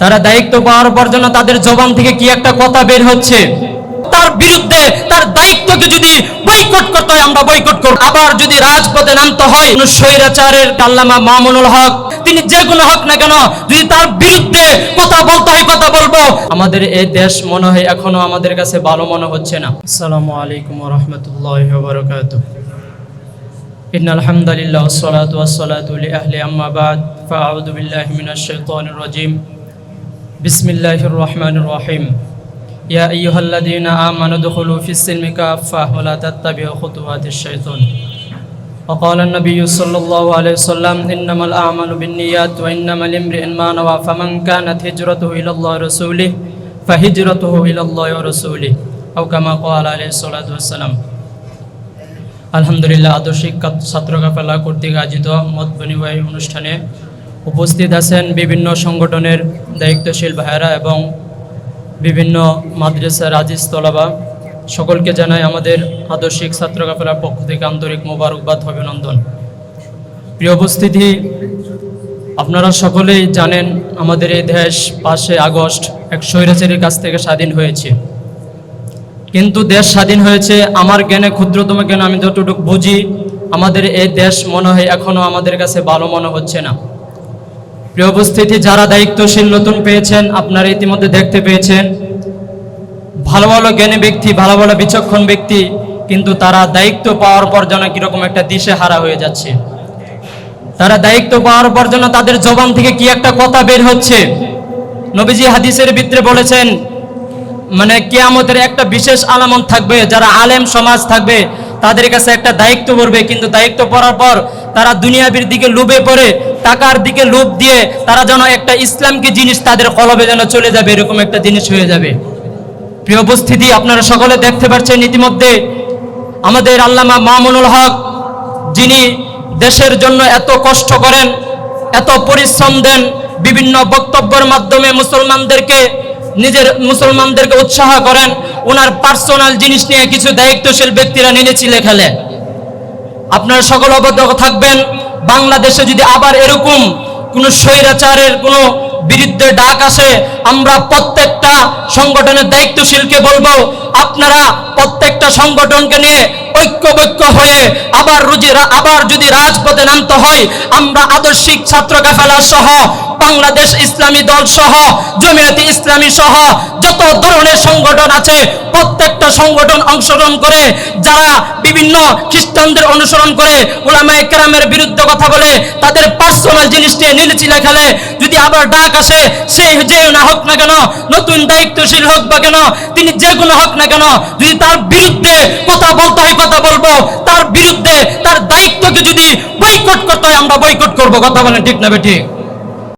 তারা দায়িত্ব পাওয়ার পর যেন তাদের জবান থেকে কি একটা কথা বের হচ্ছে তার বিরুদ্ধে তার দায়িত্বকে যদি বয়কট করতে হয় আমরা বয়কট করব আবার যদি রাজপথে নামতে হয় কোন স্বৈরাচারের আল্লামা মামুনুল হক তিনি যে কোনো হক না কেন যদি তার বিরুদ্ধে কথা বলতে হয় কথা বলবো আমাদের এই দেশ মনে হয় এখনো আমাদের কাছে ভালো মনে হচ্ছে না আসসালামু আলাইকুম রহমতুল্লাহ বারকাতুহ إن الحمد لله والصلاة والصلاة لأهل أما بعد فأعوذ بالله من الشيطان الرجيم بسم الله الرحمن الرحيم يا أيها الذين آمنوا ادخلوا في السلم كافة ولا تتبعوا خطوات الشيطان وقال النبي صلى الله عليه وسلم إنما الأعمال بالنيات وإنما لامرئ ما نوى فمن كانت هجرته إلى الله ورسوله فهجرته إلى الله ورسوله أو كما قال عليه الصلاة والسلام আলহামদুলিল্লাহ আদর্শিক কা- ছাত্র কাফেলা কর্তৃক আয়োজিত মত বিনিময় অনুষ্ঠানে উপস্থিত আছেন বিভিন্ন সংগঠনের দায়িত্বশীল ভাইয়েরা এবং বিভিন্ন মাদ্রাসার আজিজ তলাবা। সকলকে জানাই আমাদের আদর্শিক ছাত্র কাফেলার পক্ষ থেকে আন্তরিক মোবারকবাদ, অভিনন্দন। প্রিয় উপস্থিতি, আপনারা সকলেই জানেন আমাদের এই দেশ পাশে আগস্ট এক স্বৈরাচারীর কাছ থেকে স্বাধীন হয়েছে। কিন্তু দেশ স্বাধীন হয়েছে, আমার জ্ঞানে ক্ষুদ্রতম জ্ঞান আমি যতটুকু বুঝি, আমাদের এই দেশ মনে হয় এখনও আমাদের কাছে ভালো মনে হচ্ছে না। প্রিয় উপস্থিতি, যারা দায়িত্বশীল নতুন পেয়েছেন, আপনারা ইতিমধ্যে দেখতে পেয়েছেন, ভালো ভালো জ্ঞানী ব্যক্তি, ভালো ভালো বিচক্ষণ ব্যক্তি, কিন্তু তারা দায়িত্ব পাওয়ার পর যেন কীরকম একটা দিশে হারা হয়ে যাচ্ছে। তারা দায়িত্ব পাওয়ার পর যেন তাদের জবান থেকে কি একটা কথা বের হচ্ছে। নবীজি হাদিসের ভিতরে বলেছেন মানে কেয়ামতের একটা বিশেষ আলামত থাকবে, যারা আলেম সমাজ থাকবে, তাদের কাছে একটা দায়িত্ব পড়বে, কিন্তু দায়িত্ব পড়ার পর তারা দুনিয়াবির দিকে লোভে পড়ে টাকার দিকে লোভ দিয়ে তারা যেন একটা ইসলামকে জিনিস তাদের কলবে যেন চলে যাবে, এরকম একটা জিনিস হয়ে যাবে। প্রিয় উপস্থিতি, আপনারা সকলে দেখতে পাচ্ছেন ইতিমধ্যে আমাদের আল্লামা মামুনুল হক যিনি দেশের জন্য এত কষ্ট করেন, এত পরিশ্রম দেন, বিভিন্ন বক্তব্যের মাধ্যমে মুসলমানদেরকে, নিজের মুসলমানদেরকে উৎসাহ করেন ওনার পার্সোনাল জিনিস নিয়ে কিছু দায়িত্বশীল ব্যক্তিরা নেনেছি লেখালে। আপনারা সকল অবদ্ধ থাকবেন বাংলাদেশে যদি আবার এরকম কোন স্বৈরাচারের কোন বিরুদ্ধে ডাক আসে, আমরা প্রত্যেকটা সংগঠনের দায়িত্বশীলকে বলব, আপনারা প্রত্যেকটা সংগঠনকে নিয়ে ঐক্যবৈক্য হয়ে আবার রুজি আবার যদি রাজপথে নামতে হয়, আমরা আদর্শিক ছাত্র কাফেলা সহ বাংলাদেশ ইসলামী দল সহ জমিয়তি ইসলামী সহ যত ধরনের সংগঠন আছে, প্রত্যেকটা সংগঠন অংশগ্রহণ করে, যারা বিভিন্ন খ্রিস্টানদের অনুসরণ করে ওলামা একরামের বিরুদ্ধে কথা বলে, তাদের পার্সোনাল জিনিস নিয়ে নীলচিলা খেলে। যদি আবার ডাক আসে সে যে না হোক না কেন, নতুন দায়িত্বশীল হোক বা কেন, তিনি যে কোনো হোক না কেন, যদি তার বিরুদ্ধে কথা বলতে হয় কথা বলব, তার বিরুদ্ধে তার দায়িত্বকে যদি বয়কট করতে হয়, আমরা বয়কট করব। কথা বলেন ঠিক না ঠিক?